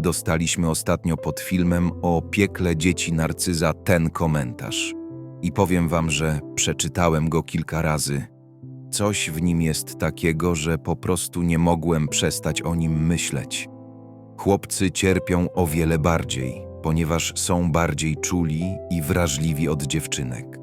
dostaliśmy ostatnio pod filmem o piekle dzieci narcyza ten komentarz. I powiem wam, że przeczytałem go kilka razy. Coś w nim jest takiego, że po prostu nie mogłem przestać o nim myśleć. Chłopcy cierpią o wiele bardziej, ponieważ są bardziej czuli i wrażliwi od dziewczynek.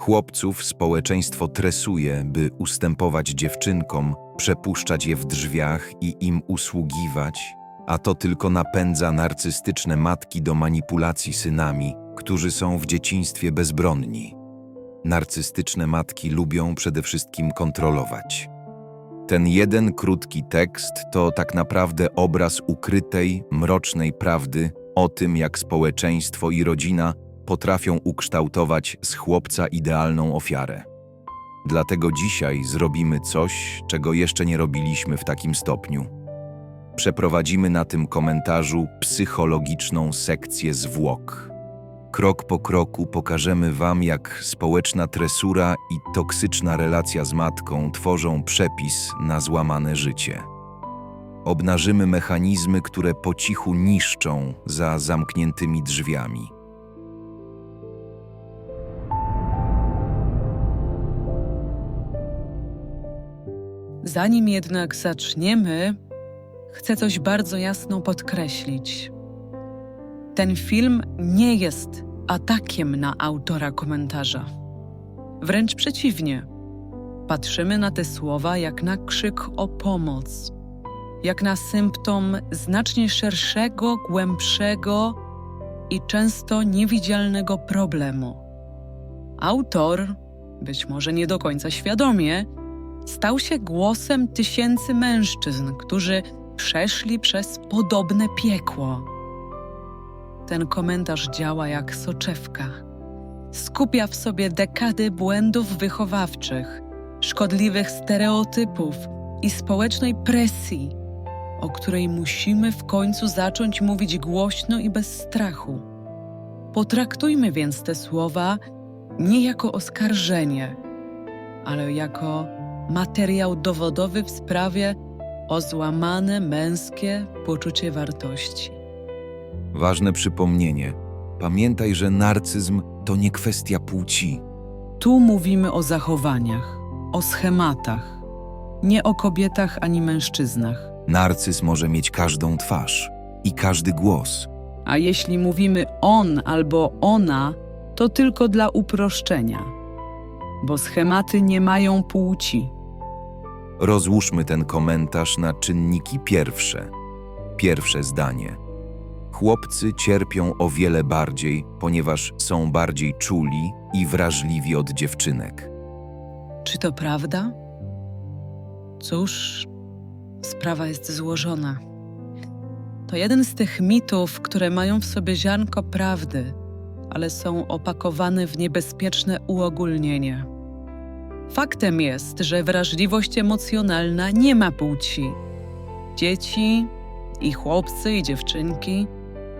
Chłopców społeczeństwo tresuje, by ustępować dziewczynkom, przepuszczać je w drzwiach i im usługiwać, a to tylko napędza narcystyczne matki do manipulacji synami, którzy są w dzieciństwie bezbronni. Narcystyczne matki lubią przede wszystkim kontrolować. Ten jeden krótki tekst to tak naprawdę obraz ukrytej, mrocznej prawdy o tym, jak społeczeństwo i rodzina potrafią ukształtować z chłopca idealną ofiarę. Dlatego dzisiaj zrobimy coś, czego jeszcze nie robiliśmy w takim stopniu. Przeprowadzimy na tym komentarzu psychologiczną sekcję zwłok. Krok po kroku pokażemy Wam, jak społeczna tresura i toksyczna relacja z matką tworzą przepis na złamane życie. Obnażymy mechanizmy, które po cichu niszczą za zamkniętymi drzwiami. Zanim jednak zaczniemy, chcę coś bardzo jasno podkreślić. Ten film nie jest atakiem na autora komentarza. Wręcz przeciwnie. Patrzymy na te słowa jak na krzyk o pomoc, jak na symptom znacznie szerszego, głębszego i często niewidzialnego problemu. Autor, być może nie do końca świadomie, stał się głosem tysięcy mężczyzn, którzy przeszli przez podobne piekło. Ten komentarz działa jak soczewka. Skupia w sobie dekady błędów wychowawczych, szkodliwych stereotypów i społecznej presji, o której musimy w końcu zacząć mówić głośno i bez strachu. Potraktujmy więc te słowa nie jako oskarżenie, ale jako materiał dowodowy w sprawie o złamane męskie poczucie wartości. Ważne przypomnienie: pamiętaj, że narcyzm to nie kwestia płci. Tu mówimy o zachowaniach, o schematach, nie o kobietach ani mężczyznach. Narcyz może mieć każdą twarz i każdy głos. A jeśli mówimy on albo ona, to tylko dla uproszczenia, bo schematy nie mają płci. Rozłóżmy ten komentarz na czynniki pierwsze. Pierwsze zdanie. Chłopcy cierpią o wiele bardziej, ponieważ są bardziej czuli i wrażliwi od dziewczynek. Czy to prawda? Cóż, sprawa jest złożona. To jeden z tych mitów, które mają w sobie ziarnko prawdy, ale są opakowane w niebezpieczne uogólnienie. Faktem jest, że wrażliwość emocjonalna nie ma płci. Dzieci, i chłopcy, i dziewczynki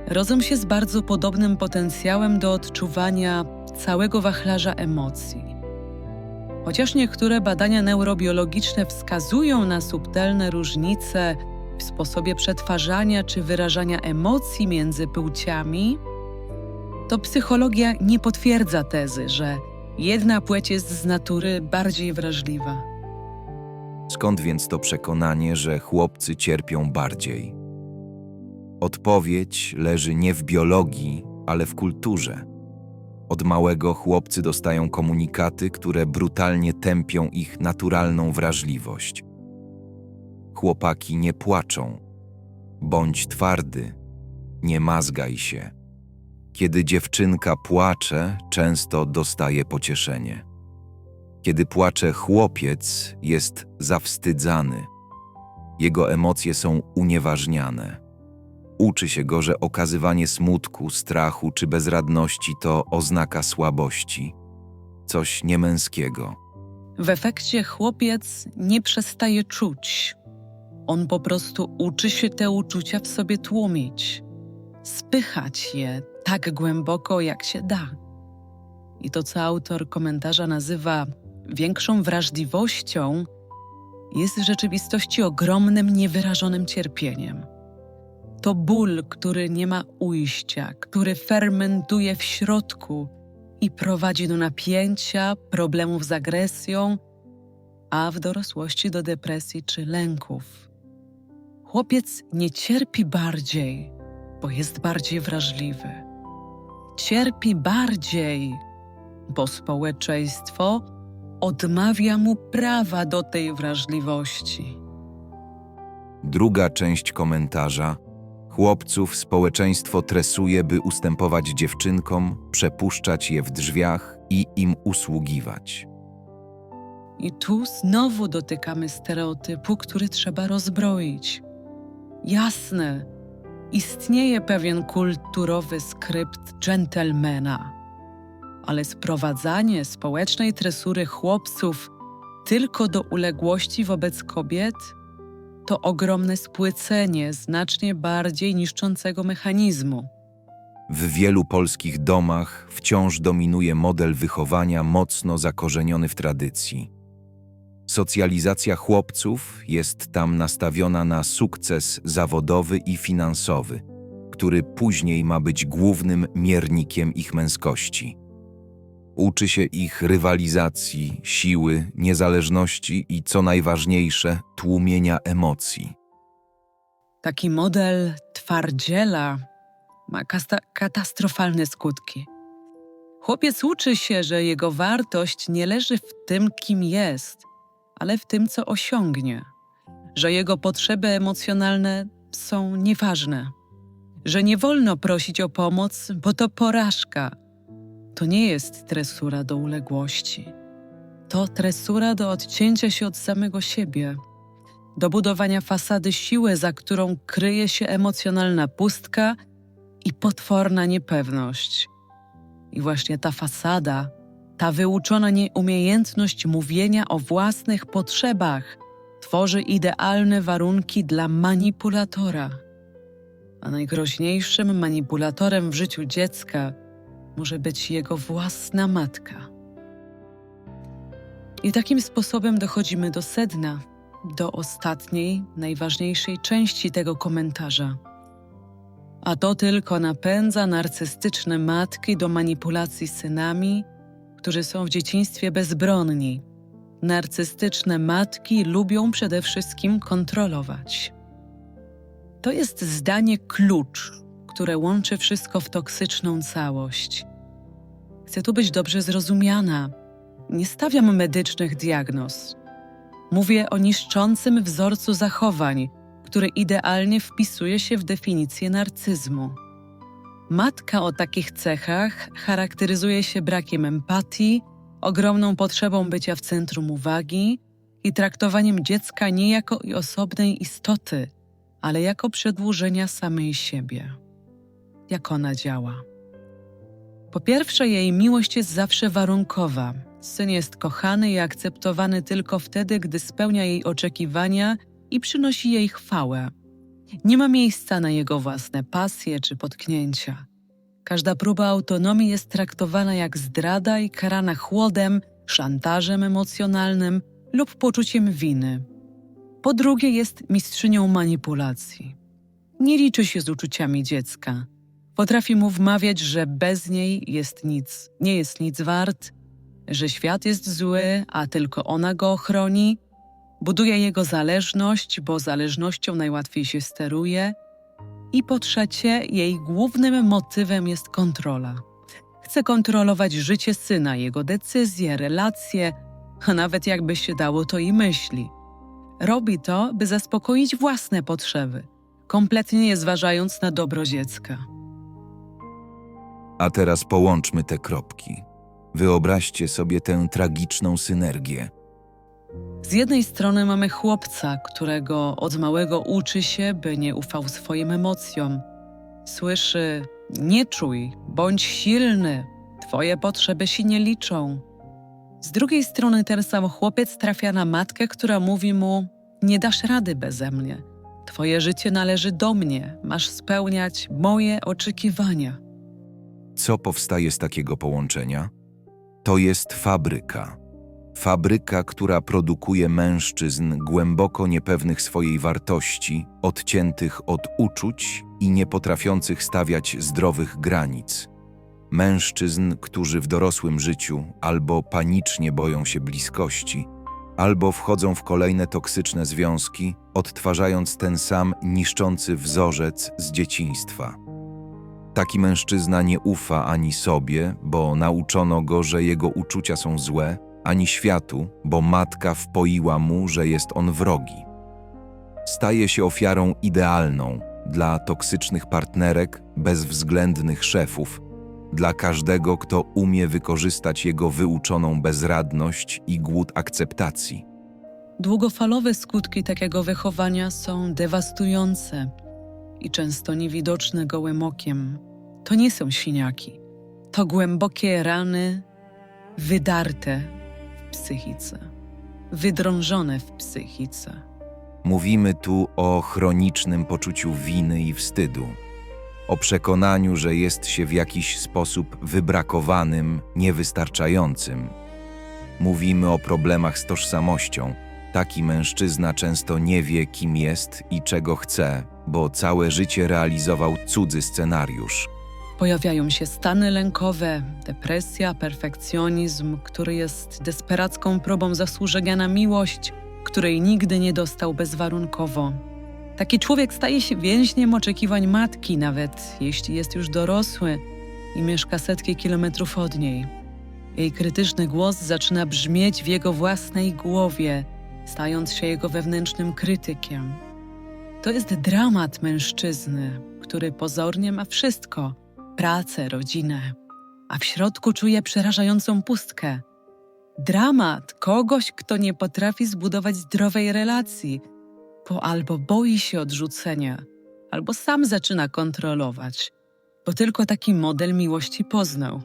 rodzą się z bardzo podobnym potencjałem do odczuwania całego wachlarza emocji. Chociaż niektóre badania neurobiologiczne wskazują na subtelne różnice w sposobie przetwarzania czy wyrażania emocji między płciami, to psychologia nie potwierdza tezy, że jedna płeć jest z natury bardziej wrażliwa. Skąd więc to przekonanie, że chłopcy cierpią bardziej? Odpowiedź leży nie w biologii, ale w kulturze. Od małego chłopcy dostają komunikaty, które brutalnie tępią ich naturalną wrażliwość. Chłopaki nie płaczą. Bądź twardy, nie mazgaj się. Kiedy dziewczynka płacze, często dostaje pocieszenie. Kiedy płacze chłopiec, jest zawstydzany. Jego emocje są unieważniane. Uczy się go, że okazywanie smutku, strachu czy bezradności to oznaka słabości, coś niemęskiego. W efekcie chłopiec nie przestaje czuć. On po prostu uczy się te uczucia w sobie tłumić, spychać je tak głęboko, jak się da. I to, co autor komentarza nazywa większą wrażliwością, jest w rzeczywistości ogromnym, niewyrażonym cierpieniem. To ból, który nie ma ujścia, który fermentuje w środku i prowadzi do napięcia, problemów z agresją, a w dorosłości do depresji czy lęków. Chłopiec nie cierpi bardziej, bo jest bardziej wrażliwy. Cierpi bardziej, bo społeczeństwo odmawia mu prawa do tej wrażliwości. Druga część komentarza. Chłopców społeczeństwo tresuje, by ustępować dziewczynkom, przepuszczać je w drzwiach i im usługiwać. I tu znowu dotykamy stereotypu, który trzeba rozbroić. Jasne, istnieje pewien kulturowy skrypt dżentelmena, ale sprowadzanie społecznej tresury chłopców tylko do uległości wobec kobiet to ogromne spłycenie znacznie bardziej niszczącego mechanizmu. W wielu polskich domach wciąż dominuje model wychowania mocno zakorzeniony w tradycji. Socjalizacja chłopców jest tam nastawiona na sukces zawodowy i finansowy, który później ma być głównym miernikiem ich męskości. Uczy się ich rywalizacji, siły, niezależności i co najważniejsze, tłumienia emocji. Taki model twardziela ma katastrofalne skutki. Chłopiec uczy się, że jego wartość nie leży w tym, kim jest, ale w tym, co osiągnie, że jego potrzeby emocjonalne są nieważne, że nie wolno prosić o pomoc, bo to porażka. To nie jest tresura do uległości. To tresura do odcięcia się od samego siebie, do budowania fasady siły, za którą kryje się emocjonalna pustka i potworna niepewność. I właśnie ta fasada, ta wyuczona nieumiejętność mówienia o własnych potrzebach, tworzy idealne warunki dla manipulatora. A najgroźniejszym manipulatorem w życiu dziecka może być jego własna matka. I takim sposobem dochodzimy do sedna, do ostatniej, najważniejszej części tego komentarza. A to tylko napędza narcystyczne matki do manipulacji synami, którzy są w dzieciństwie bezbronni. Narcystyczne matki lubią przede wszystkim kontrolować. To jest zdanie klucz, które łączy wszystko w toksyczną całość. Chcę tu być dobrze zrozumiana. Nie stawiam medycznych diagnoz. Mówię o niszczącym wzorcu zachowań, który idealnie wpisuje się w definicję narcyzmu. Matka o takich cechach charakteryzuje się brakiem empatii, ogromną potrzebą bycia w centrum uwagi i traktowaniem dziecka nie jako osobnej istoty, ale jako przedłużenia samej siebie. Jak ona działa? Po pierwsze, jej miłość jest zawsze warunkowa. Syn jest kochany i akceptowany tylko wtedy, gdy spełnia jej oczekiwania i przynosi jej chwałę. Nie ma miejsca na jego własne pasje czy potknięcia. Każda próba autonomii jest traktowana jak zdrada i karana chłodem, szantażem emocjonalnym lub poczuciem winy. Po drugie, jest mistrzynią manipulacji. Nie liczy się z uczuciami dziecka. Potrafi mu wmawiać, że bez niej jest nic, nie jest nic wart, że świat jest zły, a tylko ona go ochroni. Buduje jego zależność, bo zależnością najłatwiej się steruje. I po trzecie, jej głównym motywem jest kontrola. Chce kontrolować życie syna, jego decyzje, relacje, a nawet jakby się dało, to i myśli. Robi to, by zaspokoić własne potrzeby, kompletnie nie zważając na dobro dziecka. A teraz połączmy te kropki. Wyobraźcie sobie tę tragiczną synergię. Z jednej strony mamy chłopca, którego od małego uczy się, by nie ufał swoim emocjom. Słyszy: Nie czuj, bądź silny, twoje potrzeby się nie liczą. Z drugiej strony ten sam chłopiec trafia na matkę, która mówi mu: Nie dasz rady beze mnie. Twoje życie należy do mnie, masz spełniać moje oczekiwania. Co powstaje z takiego połączenia? To jest fabryka. Fabryka, która produkuje mężczyzn głęboko niepewnych swojej wartości, odciętych od uczuć i nie potrafiących stawiać zdrowych granic. Mężczyzn, którzy w dorosłym życiu albo panicznie boją się bliskości, albo wchodzą w kolejne toksyczne związki, odtwarzając ten sam niszczący wzorzec z dzieciństwa. Taki mężczyzna nie ufa ani sobie, bo nauczono go, że jego uczucia są złe, ani światu, bo matka wpoiła mu, że jest on wrogi. Staje się ofiarą idealną dla toksycznych partnerek, bezwzględnych szefów, dla każdego, kto umie wykorzystać jego wyuczoną bezradność i głód akceptacji. Długofalowe skutki takiego wychowania są dewastujące i często niewidoczne gołym okiem. To nie są siniaki, to głębokie rany, wydarte psychice, wydrążone w psychice. Mówimy tu o chronicznym poczuciu winy i wstydu, o przekonaniu, że jest się w jakiś sposób wybrakowanym, niewystarczającym. Mówimy o problemach z tożsamością. Taki mężczyzna często nie wie, kim jest i czego chce, bo całe życie realizował cudzy scenariusz. Pojawiają się stany lękowe, depresja, perfekcjonizm, który jest desperacką próbą zasłużenia na miłość, której nigdy nie dostał bezwarunkowo. Taki człowiek staje się więźniem oczekiwań matki, nawet jeśli jest już dorosły i mieszka setki kilometrów od niej. Jej krytyczny głos zaczyna brzmieć w jego własnej głowie, stając się jego wewnętrznym krytykiem. To jest dramat mężczyzny, który pozornie ma wszystko pracę, rodzinę, a w środku czuje przerażającą pustkę. Dramat kogoś, kto nie potrafi zbudować zdrowej relacji, bo albo boi się odrzucenia, albo sam zaczyna kontrolować, bo tylko taki model miłości poznał.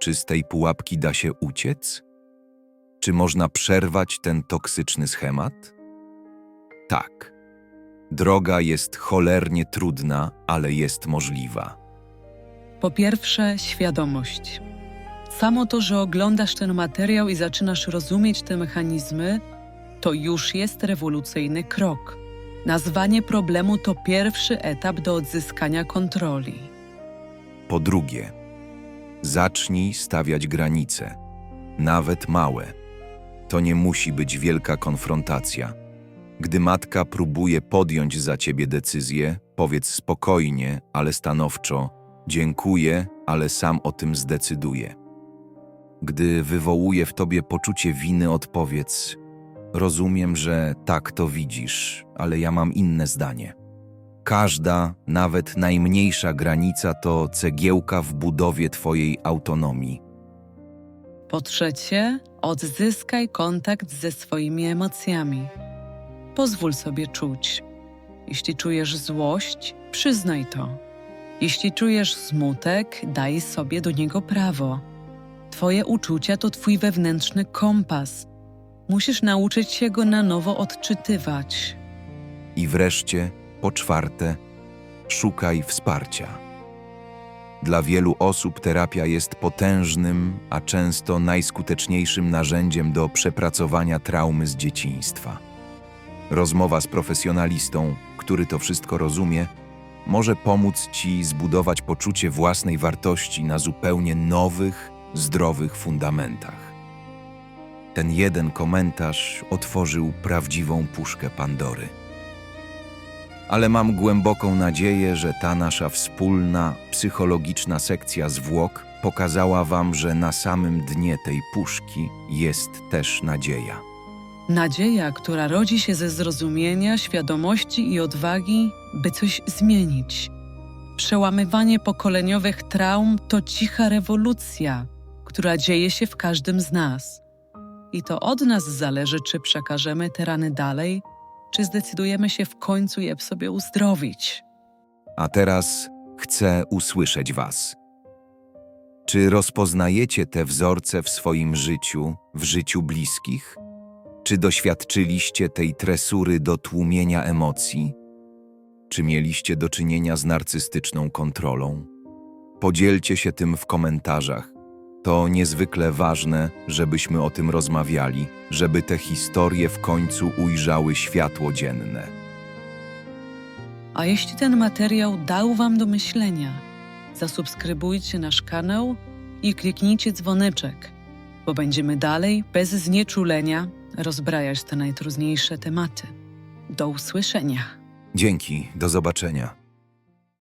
Czy z tej pułapki da się uciec? Czy można przerwać ten toksyczny schemat? Tak. Droga jest cholernie trudna, ale jest możliwa. Po pierwsze, świadomość. Samo to, że oglądasz ten materiał i zaczynasz rozumieć te mechanizmy, to już jest rewolucyjny krok. Nazwanie problemu to pierwszy etap do odzyskania kontroli. Po drugie, zacznij stawiać granice, nawet małe. To nie musi być wielka konfrontacja. Gdy matka próbuje podjąć za ciebie decyzję, powiedz spokojnie, ale stanowczo: Dziękuję, ale sam o tym zdecyduję. Gdy wywołuje w tobie poczucie winy, odpowiedz: Rozumiem, że tak to widzisz, ale ja mam inne zdanie. Każda, nawet najmniejsza granica to cegiełka w budowie Twojej autonomii. Po trzecie, odzyskaj kontakt ze swoimi emocjami. Pozwól sobie czuć. Jeśli czujesz złość, przyznaj to. Jeśli czujesz smutek, daj sobie do niego prawo. Twoje uczucia to twój wewnętrzny kompas. Musisz nauczyć się go na nowo odczytywać. I wreszcie, po czwarte, szukaj wsparcia. Dla wielu osób terapia jest potężnym, a często najskuteczniejszym narzędziem do przepracowania traumy z dzieciństwa. Rozmowa z profesjonalistą, który to wszystko rozumie, może pomóc Ci zbudować poczucie własnej wartości na zupełnie nowych, zdrowych fundamentach. Ten jeden komentarz otworzył prawdziwą puszkę Pandory. Ale mam głęboką nadzieję, że ta nasza wspólna, psychologiczna sekcja zwłok pokazała Wam, że na samym dnie tej puszki jest też nadzieja. Nadzieja, która rodzi się ze zrozumienia, świadomości i odwagi, by coś zmienić. Przełamywanie pokoleniowych traum to cicha rewolucja, która dzieje się w każdym z nas. I to od nas zależy, czy przekażemy te rany dalej, czy zdecydujemy się w końcu je w sobie uzdrowić. A teraz chcę usłyszeć Was. Czy rozpoznajecie te wzorce w swoim życiu, w życiu bliskich? Czy doświadczyliście tej tresury do tłumienia emocji? Czy mieliście do czynienia z narcystyczną kontrolą? Podzielcie się tym w komentarzach. To niezwykle ważne, żebyśmy o tym rozmawiali, żeby te historie w końcu ujrzały światło dzienne. A jeśli ten materiał dał Wam do myślenia, zasubskrybujcie nasz kanał i kliknijcie dzwoneczek, bo będziemy dalej, bez znieczulenia, rozbrajać te najtrudniejsze tematy. Do usłyszenia. Dzięki, do zobaczenia.